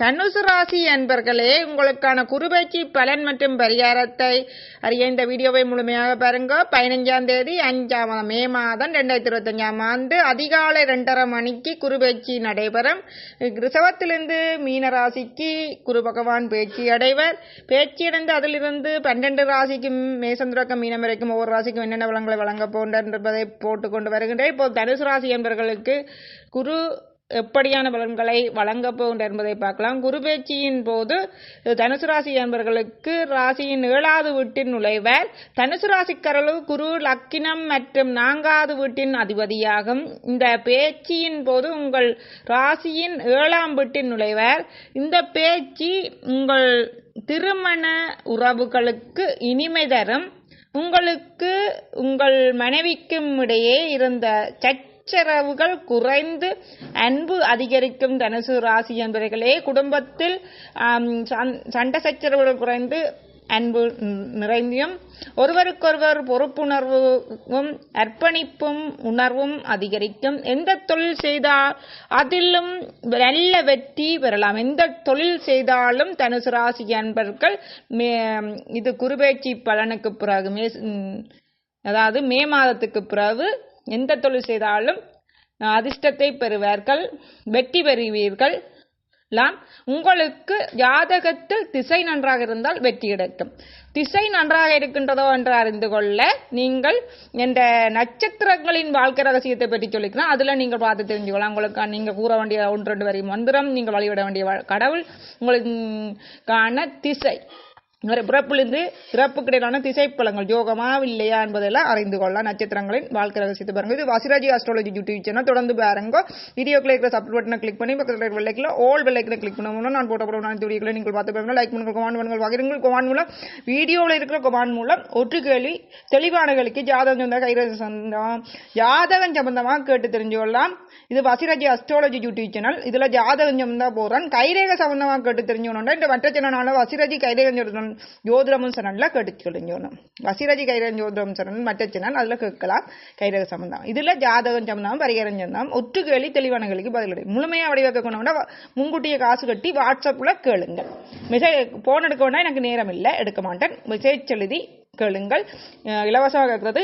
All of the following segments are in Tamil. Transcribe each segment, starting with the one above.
தனுசு ராசி அன்பர்களே உங்களுக்கான குருபெயர்ச்சி பலன் மற்றும் பரிகாரத்தை அறிய இந்த வீடியோவை முழுமையாக பாருங்க. பதினஞ்சாம் தேதி அஞ்சாம் மே மாதம் ரெண்டாயிரத்தி இருபத்தஞ்சாம் ஆண்டு அதிகாலை ரெண்டரை மணிக்கு குருபெயர்ச்சி நடைபெறும். ரிசவத்திலிருந்து மீன ராசிக்கு குரு பகவான் பேச்சு அடைவர். பேச்சு அடைந்து அதிலிருந்து பன்னெண்டு ராசிக்கும் மேசந்திரக்கம் மீனம் வரைக்கும் ஒவ்வொரு ராசிக்கும் என்னென்ன வளங்களை வழங்க போன்ற என்பதை போட்டுக்கொண்டு வருகின்றேன். இப்போது தனுசு ராசி என்பவர்களுக்கு குரு எப்படியான பலன்களை வழங்கப் போகின்ற என்பதை பார்க்கலாம். குரு பேச்சியின் போது தனுசு ராசி என்பவர்களுக்கு ராசியின் ஏழாவது வீட்டின் நுழைவர். தனுசு ராசிக்கரலு குரு லக்கினம் மற்றும் நான்காவது வீட்டின் அதிபதியாகும். இந்த பேச்சியின் போது உங்கள் ராசியின் ஏழாம் வீட்டின் நுழைவர். இந்த பேச்சு உங்கள் திருமண உறவுகளுக்கு இனிமை தரும். உங்களுக்கு உங்கள் மனைவிக்கும் இடையே இருந்த சட் சச்சரவுகள் குறைந்து அன்பு அதிகரிக்கும் தனுசு ராசி என்பவர்களே குடும்பத்தில் சண்டை சச்சரவுகள் குறைந்து அன்பு நிறைந்தும் ஒருவருக்கொருவர் பொறுப்புணர்வும் அர்ப்பணிப்பும் உணர்வும் அதிகரிக்கும். எந்த தொழில் செய்தால் அதிலும் நல்ல வெற்றி பெறலாம். எந்த தொழில் செய்தாலும் தனுசு ராசி அன்பர்கள் இது குருபேச்சி பலனுக்கு பிறகு மே அதாவது மே மாதத்துக்கு பிறகு எந்த தொழில் செய்தாலும் அதிர்ஷ்டத்தை பெறுவார்கள் வெற்றி பெறுவீர்கள். லாம் உங்களுக்கு ஜாதகத்தில் திசை நன்றாக இருந்தால் வெற்றி கிடைக்கும் திசை நன்றாக இருக்கின்றதோ என்று அறிந்து கொள்ள நீங்கள் இந்த நட்சத்திரங்களின் வாழ்க்கை ரகசியத்தை பற்றி சொல்லிக்கலாம் அதுல நீங்கள் பார்த்து தெரிஞ்சுக்கலாம். உங்களுக்கு நீங்கள் கூற வேண்டிய ஒன்று ரெண்டு வரி மந்திரம் நீங்கள் வழிபட வேண்டிய கடவுள் உங்களுக்கான திசை. பிறப்பிலிருந்து இறப்புக்கு இடையிலான திசைப்பலங்கள் யோகமா இல்லையா என்பதெல்லாம் அறிந்து கொள்ளலாம். நட்சத்திரங்களின் வாழ்க்கை ரகசியத்தை பாருங்க. இது வசிராஜி ஆஸ்ட்ராலஜி யூடியூப் சேனல் தொடர்ந்து பாருங்க. வீடியோக்குள்ள இருக்கிற சப்ஸ்கிரைப் பட்டனை கிளிக் பண்ணி பக்கத்தில் இருக்கிற வெள்ளைக்கில் ஓல் வெள்ளைக்கில் கிளிக் பண்ணணும் நான் போட்ட போட நான் வீடியோக்களை நீங்கள் பார்த்து பாருங்க. லைக் பண்ணுங்க கமாண்ட் பண்ணுங்கள் பகிருங்கள். கமாண்ட் மூலம் வீடியோவில் இருக்கிற கமாண்ட் மூலம் ஒற்று கேள்வி தெளிவானகளுக்கு ஜாதகம் சொந்த கைரேக சொந்தம் ஜாதகம் சம்பந்தமாக கேட்டு தெரிஞ்சு கொள்ளலாம் இது வசிராஜி அஸ்ட்ராலஜி யூடியூப் சேனல் இதில் ஜாதகம் சம்பந்தம் போறேன் கைரேக சம்பந்தமாக கேட்டு தெரிஞ்சுக்கணும் இந்த மற்ற சேனலான வசிராஜி கைரேகம் ஜோதிடமும் சரண்ல கேட்டுக்கொள்ளும் வசிரஜி கைரகம் ஜோதிடம் சரணன் மற்ற சேனல் அதுல கேட்கலாம். கைரக சம்பந்தம் இதுல ஜாதகம் சம்பந்தம் பரிகாரம் சம்பந்தம் ஒற்று கேள்வி தெளிவான கேள்விக்கு பதிலடை வடிவாக்க வடிவக்கணும்னா முன்கூட்டிய காசு கட்டி வாட்ஸ்அப்ல கேளுங்கள். மெசேஜ் போன் எடுக்க வேண்டாம் எனக்கு நேரம் இல்லை எடுக்க மாட்டேன். மெசேஜ் எழுதி கேளுங்கள். இலவசமாக இருக்கிறது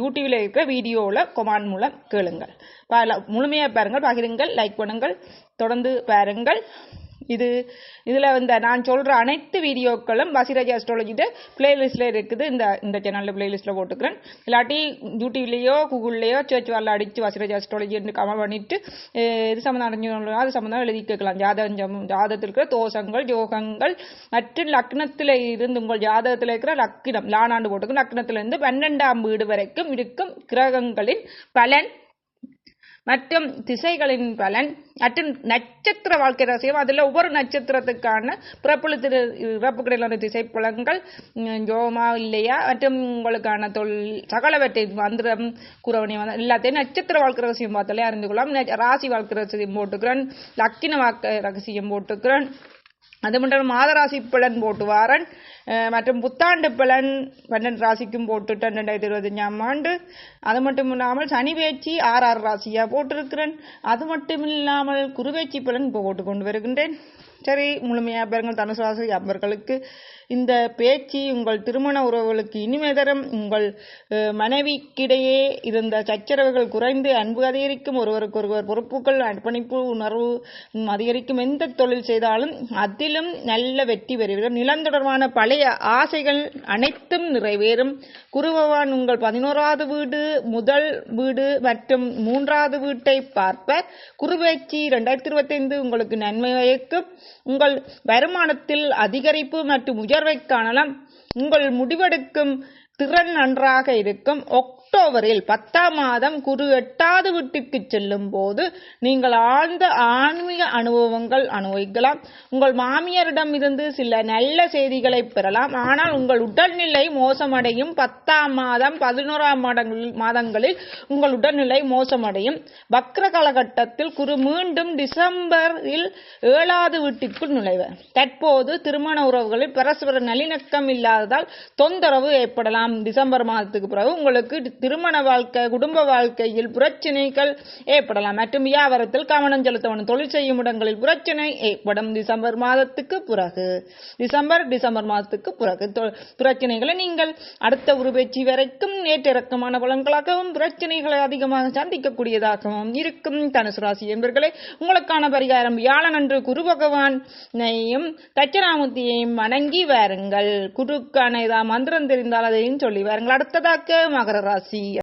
யூடியூப்ல இருக்கிற வீடியோவில் கொமாண்ட் மூலம் கேளுங்கள். முழுமையாக பாருங்கள் பகிருங்கள் லைக் பண்ணுங்கள் தொடர்ந்து பாருங்கள். இது இதில் இந்த நான் சொல்கிற அனைத்து வீடியோக்களும் வசிராஜ் அஸ்ட்ராலஜிட்ட பிளேலிஸ்ட்டில் இருக்குது. இந்த இந்த சேனலில் பிளேலிஸ்ட்டில் போட்டுக்கிறேன். இல்லாட்டி யூடியூப்லேயோ கூகுள்லேயோ சர்ச் வரல அடித்து வசிராஜ் அஸ்ட்ராலஜி என்று கமல் பண்ணிட்டு இது சம்மந்தம் அடைஞ்சு அது சம்மந்தம் எழுதி கேட்கலாம். ஜாதகம் ஜாதகத்தில் இருக்கிற தோஷங்கள் யோகங்கள் மற்றும் லக்னத்தில் இருந்து உங்கள் ஜாதகத்தில் இருக்கிற லக்கினம் லானாண்டு போட்டுக்கும் லக்னத்திலிருந்து பன்னெண்டாம் வீடு வரைக்கும் இருக்கும் கிரகங்களின் பலன் மற்றும் திசைகளின் பலன் மற்றும் நட்சத்திர வாழ்க்கை ரகசியம் அதில் ஒவ்வொரு நட்சத்திரத்துக்கான பிறப்புல இறப்புக்கிடையிலான திசை பலன்கள் ஜோமா இல்லையா மற்றும் உங்களுக்கான தொழில் சகலவற்றை மந்திரம் குறவணி எல்லாத்தையும் நட்சத்திர வாழ்க்கை ரகசியம் பார்த்தாலே அறிந்து கொள்ளலாம். ராசி வாழ்க்கை ரகசியம் போட்டுக்கிறேன் லக்கின வாழ்க்கை ரகசியம் போட்டுக்கிறேன் அது மட்டும் மாதராசி பலன் போட்டு வாரன் மற்றும் புத்தாண்டு பலன் பன்னெண்டு ராசிக்கும் போட்டுட்டேன் ரெண்டாயிரத்தி இருபத்தஞ்சாம் ஆண்டு. அது மட்டும் இல்லாமல் சனி பேச்சு ஆறு ஆறு ராசியாக போட்டிருக்கிறேன். அது மட்டும் இல்லாமல் குருவேச்சி பலன் இப்போ போட்டு கொண்டு வருகின்றேன். சரி முழுமையாக பாருங்கள் தனுசுராசி அவர்களுக்கு இந்த பேச்சு உங்கள் திருமண உறவுகளுக்கு இனிமை தரும். உங்கள் மனைவிக்கிடையே இருந்த சச்சரவுகள் குறைந்து அன்பு அதிகரிக்கும். ஒருவருக்கொருவர் பொறுப்புகள் அர்ப்பணிப்பு உணர்வு அதிகரிக்கும். எந்த தொழில் செய்தாலும் அதிலும் நல்ல வெற்றி பெறுவீர்கள். நிலம் தொடர்பான பழைய ஆசைகள் அனைத்தும் நிறைவேறும். குருபவான் உங்கள் பதினோராவது வீடு முதல் வீடு மற்றும் மூன்றாவது வீட்டை பார்ப்ப குருவேச்சி ரெண்டாயிரத்தி இருபத்தி ஐந்து உங்களுக்கு நன்மை வயக்கும். உங்கள் வருமானத்தில் அதிகரிப்பு மற்றும் உயர்வை காணலாம். உங்கள் முடிவெடுக்கும் திறன் நன்றாக இருக்கும். அக்டோபரில் பத்தாம் மாதம் குரு எட்டாவது வீட்டுக்கு செல்லும் போது நீங்கள் ஆழ்ந்த ஆன்மீக அனுபவங்கள் அனுபவிக்கலாம். உங்கள் மாமியாரிடம் இருந்து சில நல்ல செய்திகளை பெறலாம். ஆனால் உங்கள் உடல்நிலை மோசமடையும் பத்தாம் மாதம் பதினோராம் மாதங்களில் மாதங்களில் உங்கள் உடல்நிலை மோசமடையும். வக்ர காலகட்டத்தில் குரு மீண்டும் டிசம்பரில் ஏழாவது வீட்டுக்குள் நுழைவர். தற்போது திருமண உறவுகளில் பரஸ்பர நல்லிணக்கம் இல்லாததால் தொந்தரவு ஏற்படலாம். டிசம்பர் மாதத்துக்கு பிறகு உங்களுக்கு திருமண வாழ்க்கை குடும்ப வாழ்க்கையில் பிரச்சினைகள் ஏற்படலாம். மற்றும் வியாபாரத்தில் கவனம் செலுத்தவனும் தொழில் செய்யும் இடங்களில் பிரச்சனை ஏற்படும். டிசம்பர் மாதத்துக்கு பிறகு டிசம்பர் டிசம்பர் மாதத்துக்கு பிறகு பிரச்சனைகளை நீங்கள் அடுத்த உருப்பெயர்ச்சி வரைக்கும் ஏற்றிறக்கமான பலன்களாகவும் பிரச்சனைகளை அதிகமாக சந்திக்கக்கூடியதாகவும் இருக்கும். தனுசு ராசி என்பர்களே உங்களுக்கான பரிகாரம் வியாழன் அன்று குரு பகவானையும் தட்சணாமூர்த்தியையும் வணங்கி வாருங்கள். குருக்கான ஏதாவது மந்திரம் தெரிந்தால் அதையும் சொல்லி வாருங்கள். அடுத்ததாக மகர ராசி see